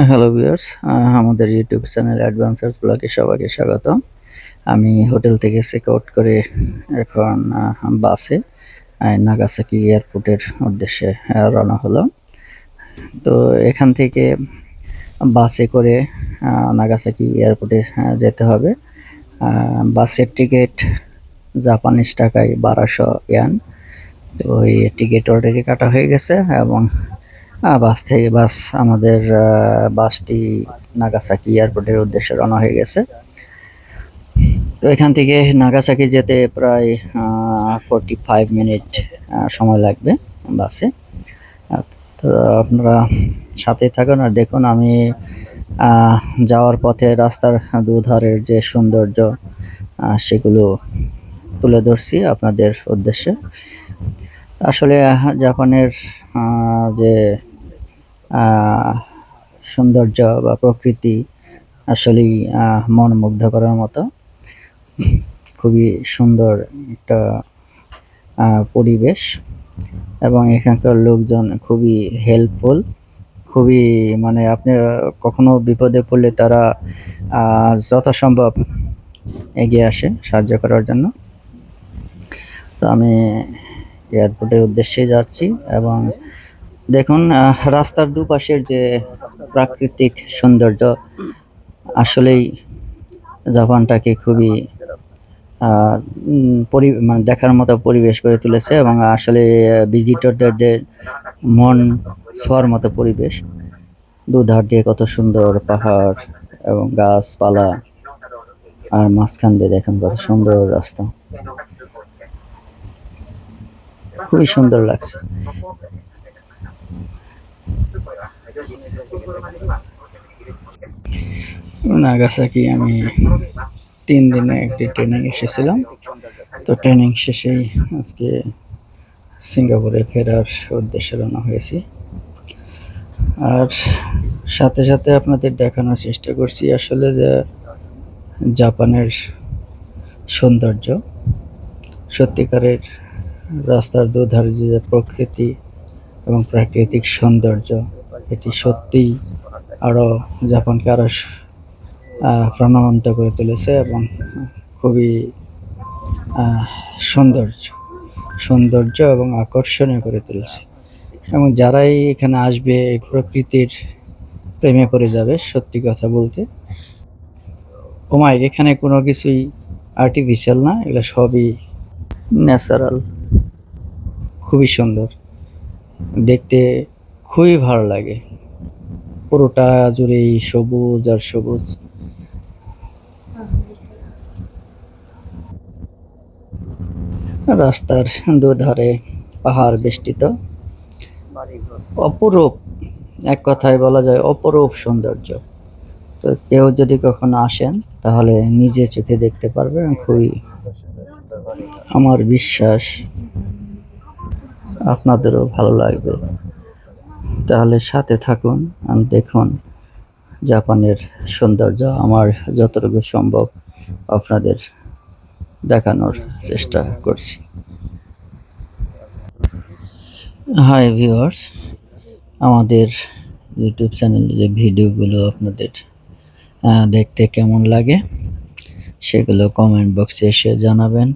Hello viewers আমাদের YouTube channel Advancers ব্লগে সবাইকে স্বাগত আমি হোটেল থেকে চেক আউট করে এখন বাসে নাগাসাকি এয়ারপোর্টের উদ্দেশ্যে রওনা হলো তো এখান থেকে বাসে করে নাগাসাকি এয়ারপোর্টে যেতে হবে। বাসের টিকিট জাপানিজ টাকায় বারোশো ইয়ান তো ওই টিকিট অলরেডি কাটা হয়ে গেছে এবং বাস থেকে বাস আমাদের বাসটি নাগাসাকি এয়ারপোর্টের উদ্দেশ্যে রওনা হয়ে গেছে। তো এখান থেকে নাগাসাকি যেতে প্রায় ফোরটি ফাইভ মিনিট সময় লাগবে বাসে। তো আপনারা সাথে থাকুন আর দেখুন আমি যাওয়ার পথে রাস্তার দুধারের যে সৌন্দর্য সেগুলো তুলে ধরছি আপনাদের উদ্দেশ্যে। আসলে জাপানের যে সৌন্দর্য বা প্রকৃতি আসলেই মন মুগ্ধ করার মতো। খুবই সুন্দর একটা পরিবেশ এবং এখানকার লোকজন খুবই হেল্পফুল খুবই মানে আপনি কখনো বিপদে পড়লে তারা যথাসম্ভব এগিয়ে আসে সাহায্য করার জন্য। তো আমি এয়ারপোর্টের উদ্দেশ্যে যাচ্ছি এবং দেখুন রাস্তার দুপাশের যে প্রাকৃতিক সৌন্দর্য, আসলেই জাপানটাকে খুবই মানে দেখার মতো পরিবেশ করে তুলেছে এবং আসলে ভিজিটরদের মন ছোঁয়ার মতো পরিবেশ। দুধার দিয়ে কত সুন্দর পাহাড় এবং গাছপালা আর মাঝখান দিয়ে দেখেন কত সুন্দর রাস্তা। খুবই সুন্দর লাগছে। নাগাসাকি আমি তিন দিনে একটি ট্রেনিং এসেছিলাম। তো ট্রেনিং শেষেই আজকে সিঙ্গাপুরে ফেরার উদ্দেশ্যে রওনা হয়েছি। আর সাথে সাথে আপনাদের দেখানোর চেষ্টা করছি আসলে যে জাপানের সৌন্দর্য, সত্যিকারের রাস্তার দুধারে যে প্রকৃতি এবং প্রাকৃতিক সৌন্দর্য এটি সত্যিই আরও জাপানকে আরও প্রাণবন্ত করে তুলেছে এবং খুবই সৌন্দর্য সৌন্দর্য এবং আকর্ষণীয় করে তুলেছে। এবং যারাই এখানে আসবে প্রকৃতির প্রেমে পড়ে যাবে, সত্যি কথা বলতে। ওমাই এখানে কোনো কিছুই আর্টিফিশিয়াল না, এগুলো সবই ন্যাচারাল খুবই সুন্দর। দেখতে খুবই ভালো লাগে। পুরোটা জুড়েই সবুজ আর সবুজ। রাস্তার দুধারে পাহাড় বেষ্টিত। অপরূপ, এক কথায় বলা যায় অপরূপ সৌন্দর্য। তো কেউ যদি কখনো আসেন, তাহলে নিজে চোখে দেখতে পারবেন, খুবই আমার বিশ্বাস। আপনাদেরও ভালো লাগবে। তাহলে সাথে থাকুন দেখুন জাপানের সৌন্দর্য আমার যতটুকু সম্ভব আপনাদের দেখানোর চেষ্টা করছি। হাই ভিউয়ার্স আমাদের ইউটিউব চ্যানেলে যে ভিডিওগুলো আপনাদের দেখতে কেমন লাগে সেগুলো কমেন্ট বক্সে এসে জানাবেন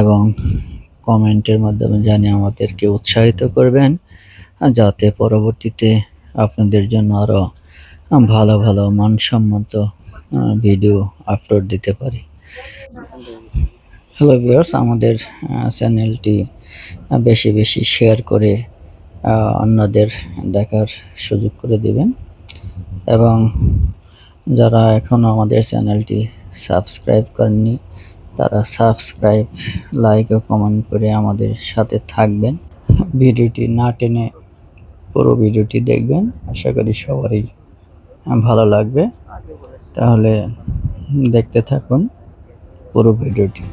এবং কমেন্টের মাধ্যমে জানিয়ে আমাদেরকে উৎসাহিত করবেন। যাতে পরবর্তীতে আপনাদের জন্য আরও ভালো ভালো মানসম্মত ভিডিও আপলোড দিতে পারি। হ্যালো ভিউয়ার্স আমাদের চ্যানেলটি বেশি বেশি শেয়ার করে অন্যদের দেখার সুযোগ করে দেবেন। এবং যারা এখনও আমাদের চ্যানেলটি সাবস্ক্রাইব করেননি, তারা সাবস্ক্রাইব লাইক ও কমেন্ট করে আমাদের সাথে থাকবেন। ভিডিওটি না টেনে পুরো ভিডিওটি দেখবেন। আশা করি সবারই ভালো লাগবে। তাহলে দেখতে থাকুন পুরো ভিডিওটি।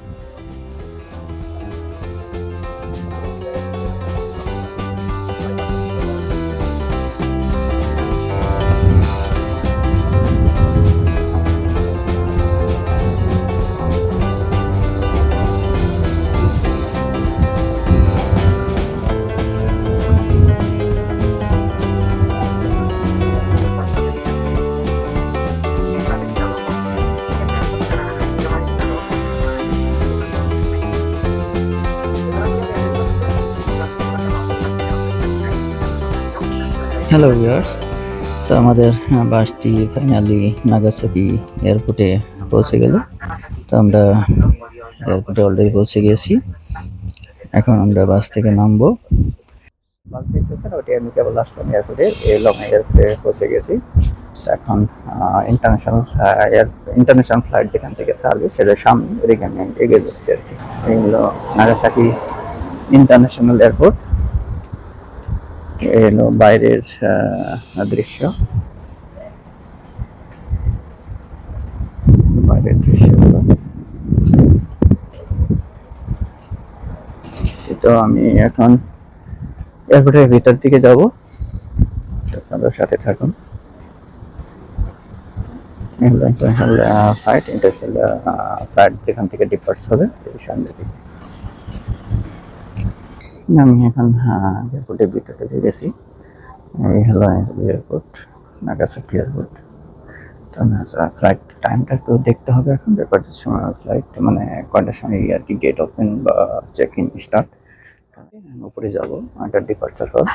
হ্যালো ভিউয়ার্স তো আমাদের বাসটি ফাইনালি নাগাসাকি এয়ারপোর্টে পৌঁছে গেল। তো আমরা এয়ারপোর্টে অলরেডি পৌঁছে গিয়েছি এখন আমরা বাস থেকে নামবো। বাস দেখতেছেন ওটি আমি কেবল আসলাম এয়ারপোর্টে এলাম এয়ারপোর্টে পৌঁছে গেছি। এখন ইন্টারন্যাশনাল এয়ার ইন্টারন্যাশনাল ফ্লাইট যেখান থেকে ছাড়বে, সেটার সামনে, এদিকে আমি এগিয়ে যাচ্ছি আর কি। এই হলো নাগাসাকি ইন্টারন্যাশনাল এয়ারপোর্ট এই হলো বাইরের দৃশ্য। বাইরের দৃশ্যগুলো। তো আমি এখন এয়ারপোর্টের ভিতর দিকে যাব। আপনাদের সাথে থাকুন। ইন্টারন্যাশনাল ফ্লাইট ইন্টারন্যাশনাল ফ্লাইট যেখান থেকে ডিপার্স হবে, এই দিকে। আমি এখন এয়ারপোর্টের ভিতরে গেছি এই হলো এয়ারপোর্ট নাগাসাকি এয়ারপোর্ট তো ফ্লাইট টাইমটা একটু দেখতে হবে এখন যে কয়টার সময় ফ্লাইট মানে কয়টার সময় আর কি গেট ওপেন বা চেক ইন স্টার্ট উপরে যাব একটা ডিপার্চার হল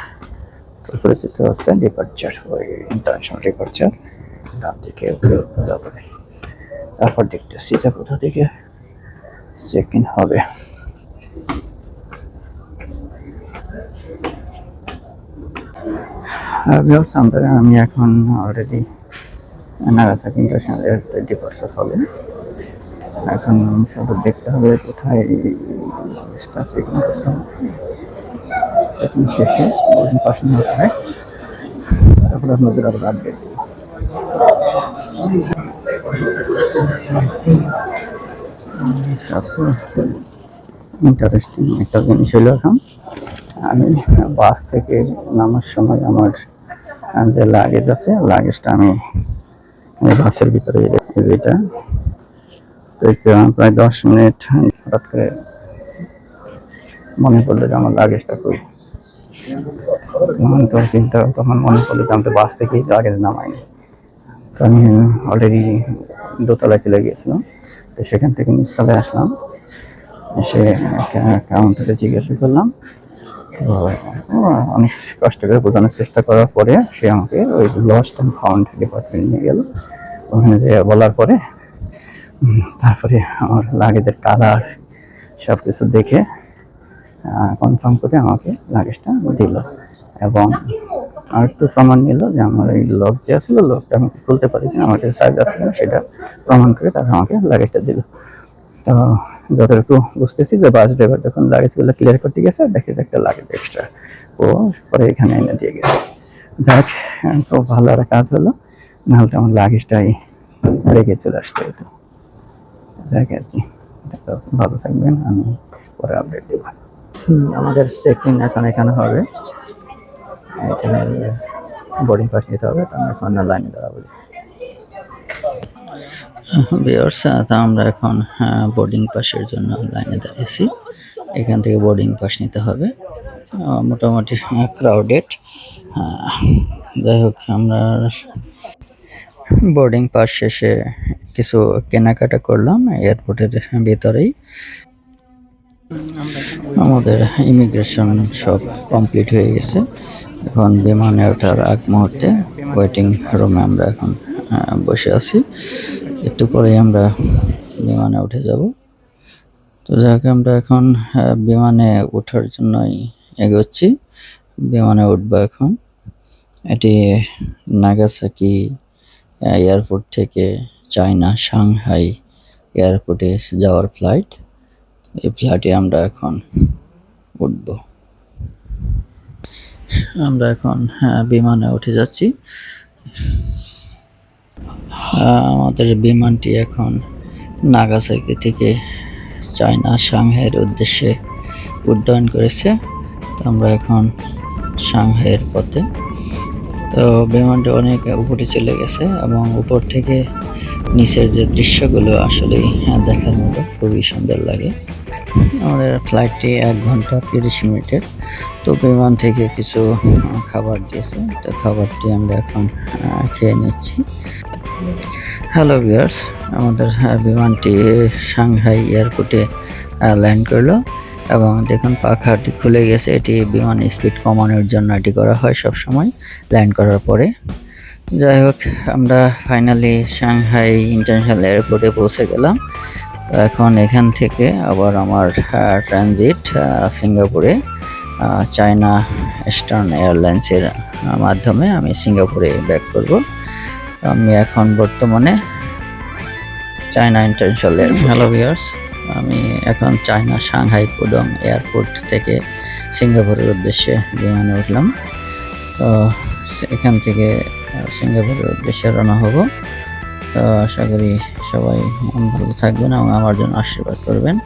তো উপরে যেতে হচ্ছে ডিপার্চার ইন্টারন্যাশনাল ডিপার্চার ডান দিকে, উপরে যাবে। তারপর দেখতেছি যে কোথা থেকে চেক ইন হবে। ভিউয়ার্স আমরা আমি এখন অলরেডি নাগাসাকি ইন্টারন্যাশনাল এয়ারপোর্টে ডিপার্চার হবে এখন শুধু দেখতে হবে কোথায় স্টার চেকিং করতে হবে। চেকিং শেষে পাস হতে হয়। তারপরে আপনাদের আবার আপডেট ইন্টারেস্টিং একটা জিনিস হলো এখন, আমি বাস থেকে নামার সময় আমার যে লাগেজ আছে লাগেজটা আমি বাসের ভিতরে যেটা, তো প্রায় দশ মিনিট হঠাৎ করে মনে পড়ল যে আমার লাগেজটা তখন তো চিন্তা তখন মনে পড়ল যে আমি তো বাস থেকেই লাগেজ নামাইনি তো আমি অলরেডি দোতলায় চলে গিয়েছিলাম, তো সেখান থেকে নিচতলায় আসলাম। এসে কাউন্টারে জিজ্ঞাসা করলাম অনেক কষ্ট করে বোঝানোর চেষ্টা করার পরে সে আমাকে ওই লস্ট অ্যান্ড ফাউন্ড ডিপার্টমেন্ট নিয়ে গেল। ওখানে যে বলার পরে তারপরে আমার লাগেজের কালার সব কিছু দেখে কনফার্ম করে আমাকে লাগেজটা দিল এবং আর একটু প্রমাণ নিল যে আমার এই লক যে ছিল লকটা আমি খুলতে পারি আমার কাছে চার্জ আছে সেটা প্রমাণ করে তারা আমাকে লাগেজটা দিল। তো যতটুকু বুঝতেছি যে বাস ড্রাইভার যখন লাগেজগুলো ক্লিয়ার করতে গেছে, দেখে যে একটা লাগেজ এক্সট্রা ও পরে এখানে এনে দিয়ে গেছে। যাক, খুব ভালো একটা কাজ হলো। নাহলে তো আমার লাগেজটাই রেখে চলে আসতে হতো যাক আর কি ভালো থাকবেন, আমি পরে আপডেট দেবো। আমাদের চেক এখন এখানে হবে। এখানে বোর্ডিং পাস নিতে হবে, তো আমরা এখন লাইনে দাঁড়াবো। ভিউয়ার্স তা আমরা এখন বোর্ডিং পাসের জন্য লাইনে দাঁড়িয়েছি। এখান থেকে বোর্ডিং পাস নিতে হবে। মোটামুটি ক্রাউডেড যাই হোক, আমরা বোর্ডিং পাস শেষে কিছু কেনাকাটা করলাম এয়ারপোর্টের ভিতরেই। আমাদের ইমিগ্রেশন সব কমপ্লিট হয়ে গেছে। এখন বিমানে ওঠার আগ মুহূর্তে ওয়েটিং রুমে আমরা এখন বসে আছি। একটু পরেই আমরা বিমানে উঠে যাব। তো যাক, আমরা এখন বিমানে ওঠার জন্যই এগোচ্ছি। বিমানে উঠবো এখন। এটি নাগাসাকি এয়ারপোর্ট থেকে চায়না সাংহাই এয়ারপোর্টে যাওয়ার ফ্লাইট। এই ফ্লাইটে আমরা এখন উঠব। আমরা এখন বিমানে উঠে যাচ্ছি। আমাদের বিমানটি এখন নাগাসাকি থেকে চায়না সাংহাইয়ের উদ্দেশ্যে উড্ডয়ন করেছে। তো আমরা এখন সাংহাইয়ের পথে। তো বিমানটি অনেক উপরে চলে গেছে এবং উপর থেকে নিচের যে দৃশ্যগুলো আসলেই দেখার মতো খুবই সুন্দর লাগে। আমাদের ফ্লাইটটি এক ঘণ্টা তিরিশ মিনিটের। তো বিমান থেকে কিছু খাবার দিয়েছে। তো খাবারটি আমরা এখন খেয়ে নিচ্ছি। হ্যালো ভিউয়ার্স আমাদের বিমানটি সাংহাই এয়ারপোর্টে ল্যান্ড করল এবং দেখুন পাখাটি খুলে গেছে। এটি বিমান স্পিড কমানোর জন্য এটি করা হয় সব সময় ল্যান্ড করার পরে। যাই হোক, আমরা ফাইনালি সাংহাই ইন্টারন্যাশনাল এয়ারপোর্টে পৌঁছে গেলাম। এখন এখান থেকে আবার আমার ট্রানজিট সিঙ্গাপুরে চায়না ইস্টার্ন এয়ারলাইন্সের মাধ্যমে আমি সিঙ্গাপুরে ব্যাক করব। আমি এখন বর্তমানে China international airport hello viewers আমি এখন চায়না সাংহাই পুদং এয়ারপোর্ট থেকে সিঙ্গাপুরের উদ্দেশ্যে বিমানে উঠলাম। তো এখান থেকে সিঙ্গাপুরের উদ্দেশ্যে রওনা হব। তো আশা করি সবাই মন ভালো থাকবেন এবং আমার জন্য আশীর্বাদ করবেন।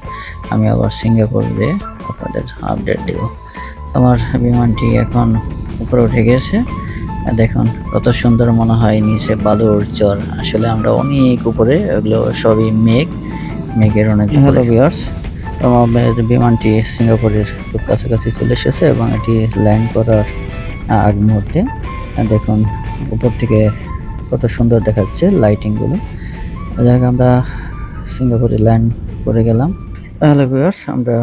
আমি আবার সিঙ্গাপুর দিয়ে আপনাদের আপডেট দেব। আমার বিমানটি এখন উপরে উঠে গেছে দেখুন, কত সুন্দর মনে হয় নিচে বালুর চর আসলে আমরা অনেক উপরে, ওগুলো সবই মেঘ। মেঘের অনেক হ্যালো বিয়ার্স আমাদের বিমানটি সিঙ্গাপুরের খুব কাছাকাছি চলে এসেছে এবং এটি ল্যান্ড করার আগ মুহূর্তে। দেখুন, উপর থেকে কত সুন্দর দেখাচ্ছে লাইটিংগুলো। যাই আমরা সিঙ্গাপুরে ল্যান্ড করে গেলাম। হ্যালো ভিউয়ার্স, আমরা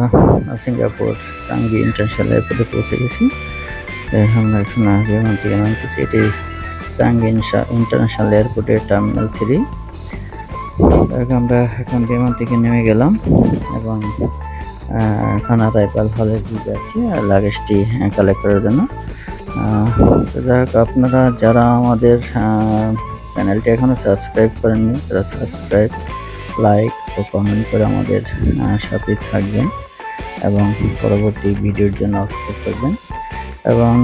সিঙ্গাপুর সাঙ্গি ইন্টারন্যাশনাল এয়ারপোর্টে পৌঁছে গেছি। এখন আহ, বিমান থেকে নামতেছি এটি সাঙ্গি ইন্টারন্যাশনাল এয়ারপোর্টের টার্মিনাল থ্রি আমরা এখন বিমান থেকে নেমে গেলাম এবং খানা তাইপাল হলের দিকে আছি লাগেজটি কালেক্ট করার জন্য। তো যাই হোক আপনারা যারা আমাদের চ্যানেলটি এখনও সাবস্ক্রাইব করেননি তারা সাবস্ক্রাইব লাইক ও কমেন্ট করে আমাদের সাথে থাকবেন এবং পরবর্তী ভিডিওর জন্য অপেক্ষা করবেন। এবং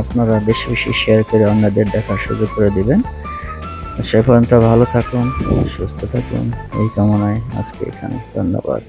আপনারা বেশি বেশি শেয়ার করে অন্যদের দেখার সুযোগ করে দিবেন। সে পর্যন্ত ভালো থাকুন, সুস্থ থাকুন, এই কামনায় আজকে এখানে, ধন্যবাদ।